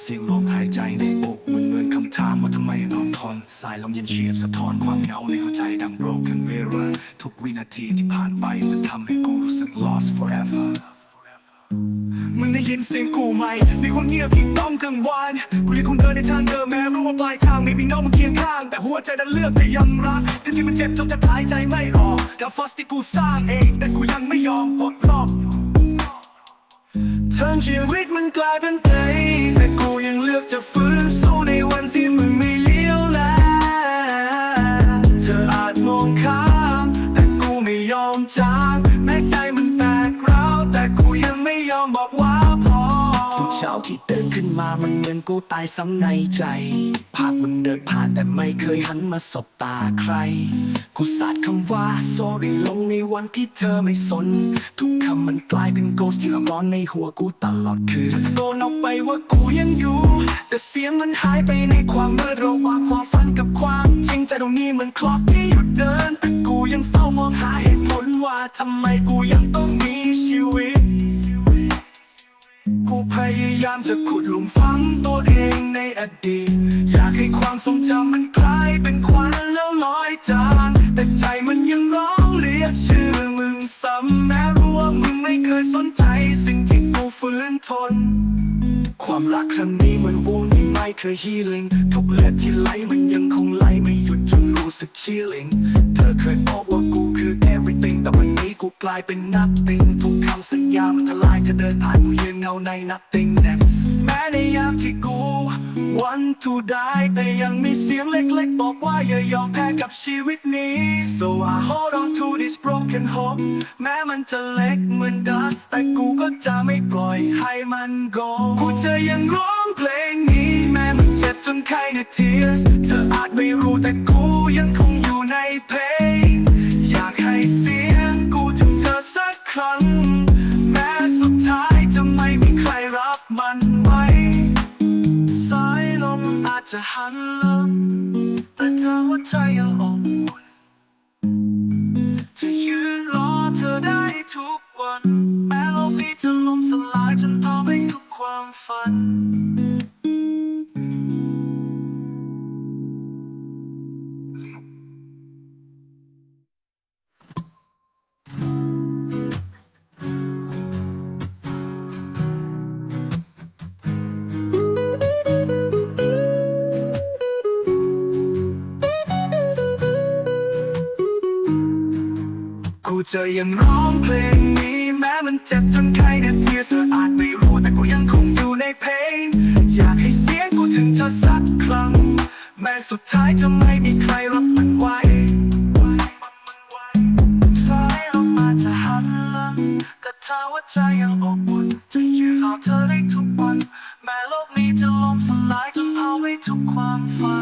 เสียงลมหายใจในอกมันเหมือนคำถามว่าทำไมนอนทนสายลมเย็นเฉียบสะท้อนความเหงาในหัวใจดัง broken mirror ทุกวินาทีที่ผ่านไปมันทำให้กูรู้สึก lost forever มึงได้ยินเสียงกูไหมในความเงียบที่ต้องกังวานกูยังคงเดินในทางเดิมแม้รู้ว่าปลายทางไม่มีเงมาเคียงข้าง แต่หัวใจนั้นเลือกแต่ยังรักทั้งที่มันเจ็บจนจะหายใจไม่ออกกับฟอสที่กูสร้างเอง แต่กูยังไม่ยอมปลดล็อกทั้งชีวิตมันกลายเป็นเางแม้ใจมันแตกร้าวแต่กูยังไม่ยอมบอกว่าพอทุกเช้าที่ตื่นขึ้นมามันเหมือนกูตายซ้ำในใจภาพมึงเดินผ่านแต่ไม่เคยหันมาสบตาใคร กูสาดคำว่า sorry ลงในวันที่เธอไม่สน ทุกคำมันกลายเป็นโกสที่ร้อนในหัวกูตลอดคืนตะโกนออกไปว่ากูยังอยู่ แต่เสียงมันหายไปในความมืดระหว่าง ทำไมกูยังต้องมีชีวิต กูพยายามจะขุดหลุมฝังตัวเองในอดีต อยากให้ความทรงจำมันกลายเป็นควันแล้วลอยจาง แต่ใจมันยังร้องเรียกชื่อมึงซ้ำแม้รู้ว่ามึงไม่เคยสนใจสิ่งที่กูฝืนทน ความรักครั้งนี้เหมือนวงที่ไม่เคยฮีลิงทุกเลือดที่ไหลมันยังคงไหลไม่หยุดจนรู้สึกชีลิงเธอเคยบอกว่ากูคือ everything แต่วัน กูกลายเป็น nothing ทุกคำสัญญามันทลายจะเดินผ่านกูยังเงาใน nothingness แม้ในยามที่กู want to die แต่ยังมีเสียงเล็กๆ บอกว่าอย่ายอมแพ้กับชีวิตนี้ so I hold on to this broken hope แม้มันจะเล็กเหมือน dust แต่กูก็จะไม่ปล่อยให้มัน go กูจะยังร้องเพลงนี้ แม้มันเจ็บจนใครใน tears เธออาจไม่รู้แต่กู จจะหันหลังแต่เธอว่าใจยังอบอุ่นจะยืนรอเธอได้ทุกวัน จะยังร้องเพลงนี้แม้มันเจ็บจนใครเด็ดเทียเธออาจไม่รู้แต่กูยังคงอยู่ในเพลง อยากให้เสียงกูถึงเธอสักครั้ง แม้สุดท้ายจะไม่มีใครรับมันไว้สายลมาจะหันหลังแต่เธอว่าใจยังอบอุ่นจะยืนรอเธอได้ทุกวัน แม้โลกนี้จะล่มสลายจนเผาไปทุกความฝัน